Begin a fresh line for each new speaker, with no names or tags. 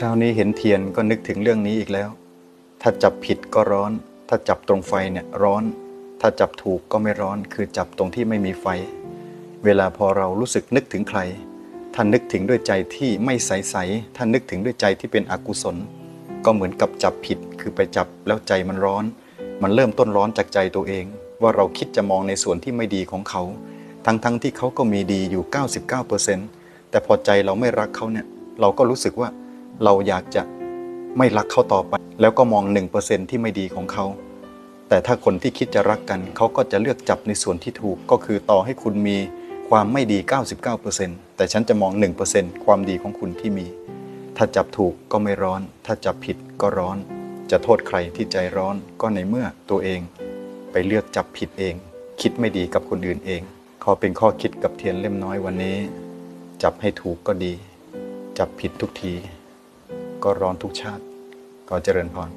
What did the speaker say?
ช้านี้เห็นเทียนก็นึกถึงเรื่องนี้อีกแล้ว ถ้าจับผิดก็ร้อน ถ้าจับตรงไฟเนี่ยร้อน ถ้าจับถูกก็ไม่ร้อน คือจับตรงที่ไม่มีไฟ เวลาพอเรารู้สึกนึกถึงใครถ้านนึกถึงด้วยใจที่ไม่ใสๆถ้านนึกถึงด้วยใจที่เป็นอกุศล ก็เหมือนกับจับผิด คือไปจับแล้วใจมันร้อน มันเริ่มต้นร้อนจากใจตัวเอง ว่าเราคิดจะมองในส่วนที่ไม่ดีของเขา ทั้งๆที่เขาก็มีดีอยู่ 99%แต่พอใจเราไม่รักเขาเนี่ย เราก็รู้สึกว่า เราอยากจะไม่รักเขาต่อไป แล้วก็มอง 1%ที่ไม่ดีของเขา แต่ถ้าคนที่คิดจะรักกัน เขาก็จะเลือกจับในส่วนที่ถูกก็คือต่อให้คุณมีความไม่ดี 99%แต่ฉันจะมอง 1%ความดีของคุณที่มี ถ้าจับถูกก็ไม่ร้อน ถ้าจับผิดก็ร้อน จะโทษใครที่ใจร้อนก็ในเมื่อตัวเอง ไปเลือกจับผิดเอง คิดไม่ดีกับคนอื่นเอง ขอเป็นข้อคิดกับเทียนเล่มน้อยวันนี้ จับให้ถูกก็ดี จับผิดทุกที ก็ร้อนทุกชาติ ก็เจริญพร